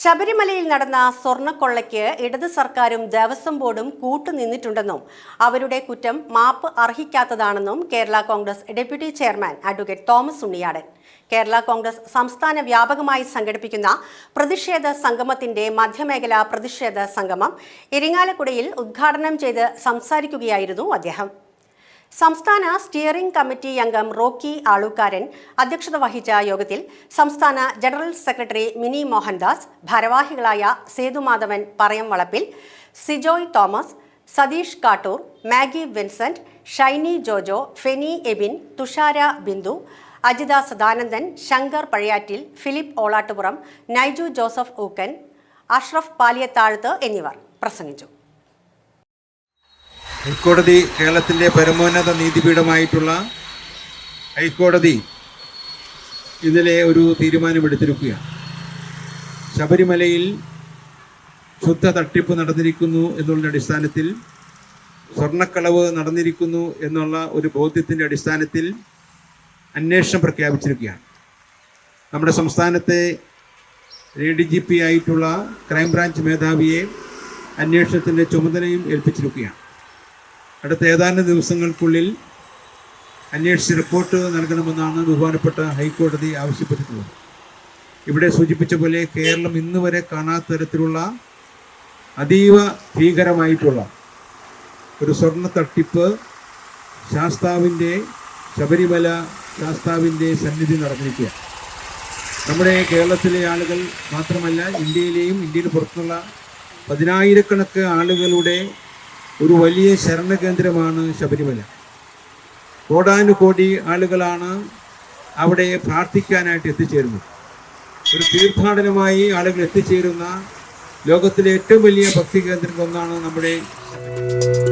ശബരിമലയിൽ നടന്ന സ്വർണക്കൊള്ളയ്ക്ക് ഇടത് സർക്കാരും ദേവസ്വം ബോർഡും കൂട്ടുനിന്നിട്ടുണ്ടെന്നും അവരുടെ കുറ്റം മാപ്പ് അർഹിക്കാത്തതാണെന്നും Kerala Congress deputy chairman advocate Thomas Unniyadan. Kerala Congress സംസ്ഥാന വ്യാപകമായി സംഘടിപ്പിക്കുന്ന പ്രതിഷേധ സംഗമത്തിന്റെ മധ്യമേഖല പ്രതിഷേധ സംഗമം ഇരിങ്ങാലക്കുടയിൽ ഉദ്ഘാടനം ചെയ്ത് സംസാരിക്കുകയായിരുന്നു അദ്ദേഹം. സംസ്ഥാന സ്റ്റിയറിംഗ് കമ്മിറ്റി അംഗം റോക്കി ആളൂക്കാരൻ അധ്യക്ഷത വഹിച്ച യോഗത്തിൽ സംസ്ഥാന ജനറൽ സെക്രട്ടറി മിനി മോഹൻദാസ് ഭാരവാഹികളായ സേതുമാധവൻ പറയം വളപ്പിൽ സിജോയ് തോമസ് സതീഷ് കാട്ടൂർ മാഗി വിൻസെന്റ് ഷൈനി ജോജോ ഫെനി എബിൻ തുഷാര ബിന്ദു അജിത സദാനന്ദൻ ശങ്കർ പഴയാറ്റിൽ ഫിലിപ്പ് ഓളാട്ടുപുറം നൈജു ജോസഫ് ഊക്കൻ അഷ്റഫ് പാലിയത്താഴത്ത് എന്നിവർ പ്രസംഗിച്ചു. ഹൈക്കോടതി കേരളത്തിന്റെ പരമോന്നത നീതിപീഠമായിട്ടുള്ള ഹൈക്കോടതി ഇതിലെ ഒരു തീരുമാനമെടുത്തിരിക്കുകയാണ്. ശബരിമലയിൽ ശുദ്ധ തട്ടിപ്പ് നടന്നിരിക്കുന്നു എന്നുള്ള അടിസ്ഥാനത്തിൽ സ്വർണക്കളവ് നടന്നിരിക്കുന്നു എന്നുള്ള ഒരു ബോധ്യത്തിന്റെ അടിസ്ഥാനത്തിൽ അന്വേഷണം പ്രഖ്യാപിച്ചിരിക്കുകയാണ്. നമ്മുടെ സംസ്ഥാനത്തെ എ ഡി ജി പി ആയിട്ടുള്ള ക്രൈംബ്രാഞ്ച് മേധാവിയെ അന്വേഷണത്തിന്റെ ചുമതലയും ഏൽപ്പിച്ചിരിക്കുകയാണ്. അടുത്ത ഏതാനും ദിവസങ്ങൾക്കുള്ളിൽ അന്വേഷിച്ച് റിപ്പോർട്ട് നൽകണമെന്നാണ് ബഹുമാനപ്പെട്ട ഹൈക്കോടതി ആവശ്യപ്പെട്ടിട്ടുള്ളത്. ഇവിടെ സൂചിപ്പിച്ച പോലെ കേരളം ഇന്ന് വരെ കാണാത്ത തരത്തിലുള്ള അതീവ ഭീകരമായിട്ടുള്ള ഒരു സ്വർണ തട്ടിപ്പ് ശാസ്താവിന്റെ ശബരിമല ശാസ്താവിന്റെ സന്നിധി നടന്നിരിക്കുക നമ്മുടെ കേരളത്തിലെ ആളുകൾ മാത്രമല്ല ഇന്ത്യയിലെയും ഇന്ത്യയിൽ പുറത്തുള്ള പതിനായിരക്കണക്ക് ആളുകളുടെ ഒരു വലിയ ശരണകേന്ദ്രമാണ് ശബരിമല. കോടാനുകോടി ആളുകളാണ് അവിടെ പ്രാർത്ഥിക്കാനായിട്ട് എത്തിച്ചേരുന്നത്. ഒരു തീർത്ഥാടനമായി ആളുകൾ എത്തിച്ചേരുന്ന ലോകത്തിലെ ഏറ്റവും വലിയ ഭക്തി കേന്ദ്രങ്ങളൊന്നാണ് നമ്മുടെ ശബരിമല.